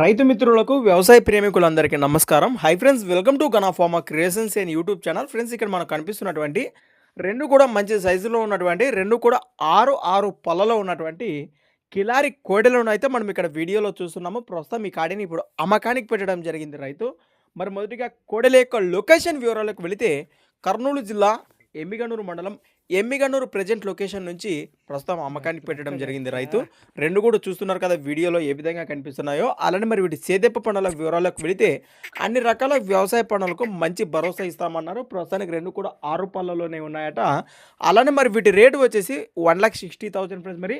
రైతు మిత్రులకు వ్యవసాయ ప్రేమికులందరికీ నమస్కారం. Hi friends welcome to గనాఫార్మా creations and YouTube channel friends ఇక్కడ మనకు కనిపిస్తున్నటువంటి రెండు కూడా మంచి సైజులో ఉన్నటువంటి రెండు కూడా ఆరు ఆరు పళ్ళలో ఉన్నటువంటి కిలారి కోడెలను అయితే మనం ఇక్కడ వీడియోలో చూస్తున్నాము. ప్రస్తుతం ఈ కాడిని ఇప్పుడు అమ్మకానికి పెట్టడం జరిగింది రైతు. మరి మొదటిగా కోడెల యొక్క లొకేషన్ వివరాలకు వెళితే కర్నూలు జిల్లా ఎమ్మిగనూరు మండలం ఎమ్మిగనూరు ప్రజెంట్ లొకేషన్ నుంచి ప్రస్తుతం అమ్మకానికి పెట్టడం జరిగింది రైతు. రెండు కూడా చూస్తున్నారు కదా వీడియోలో ఏ విధంగా కనిపిస్తున్నాయో. అలానే మరి వీటి సేదెప్ప పనుల వివరాలకు వెళితే అన్ని రకాల వ్యవసాయ పనులకు మంచి భరోసా ఇస్తామన్నారు. ప్రస్తుతానికి రెండు కూడా ఆరు పళ్ళలోనే ఉన్నాయట. అలానే మరి వీటి రేటు వచ్చేసి one lakh sixty thousand friends మరి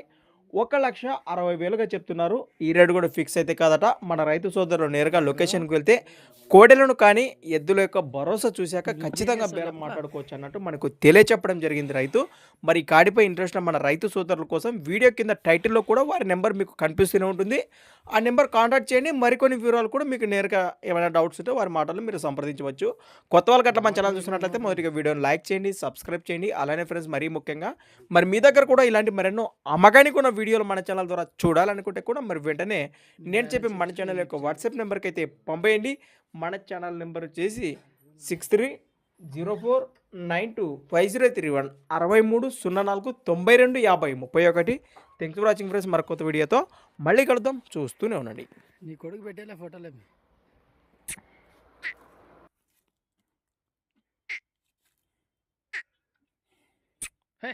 ఒక లక్ష అరవై వేలుగా చెప్తున్నారు. ఈ రేటు కూడా ఫిక్స్ అయితే కాదట. మన రైతు సోదరులు నేరుగా లొకేషన్కి వెళ్తే కోడెలను కానీ ఎద్దుల యొక్క భరోసా చూశాక ఖచ్చితంగా బేరం మాట్లాడుకోవచ్చు అన్నట్టు మనకు తెలియచెప్పడం జరిగింది రైతు. మరి కాడిపై ఇంట్రెస్ట్ మన రైతు సోదరుల కోసం వీడియో కింద టైటిల్లో కూడా వారి నెంబర్ మీకు కనిపిస్తూనే ఉంటుంది. ఆ నెంబర్ కాంటాక్ట్ చేయండి. మరికొన్ని వివరాలు కూడా మీకు నేరుగా ఏమైనా డౌట్స్ ఉంటే వారి మాటలు మీరు సంప్రదించవచ్చు. కొత్త వాళ్ళకి అట్లా మన ఛానల్ చూసినట్లయితే మొదటిగా వీడియోని లైక్ చేయండి సబ్స్క్రైబ్ చేయండి. అలానే ఫ్రెండ్స్ మరీ ముఖ్యంగా మరి మీ దగ్గర కూడా ఇలాంటి మరెన్నో అమ్మగానికి ఉన్న వీడియోలు మన ఛానల్ ద్వారా చూడాలనుకుంటే కూడా మరి వెంటనే నేను చెప్పి మన ఛానల్ యొక్క వాట్సాప్ నెంబర్కి అయితే పంపేయండి. మన ఛానల్ నెంబర్ వచ్చేసి six three zero four nine two five zero three one అరవై మూడు సున్నా నాలుగు తొంభై రెండు యాభై ముప్పై ఒకటి. థ్యాంక్స్ ఫర్ వాచింగ్ ఫ్రెండ్స్ మరొక వీడియోతో మళ్ళీ కలుద్దాం. చూస్తూనే ఉండండి. నీ కొడుకు పెట్టేలే ఫోటోలు హే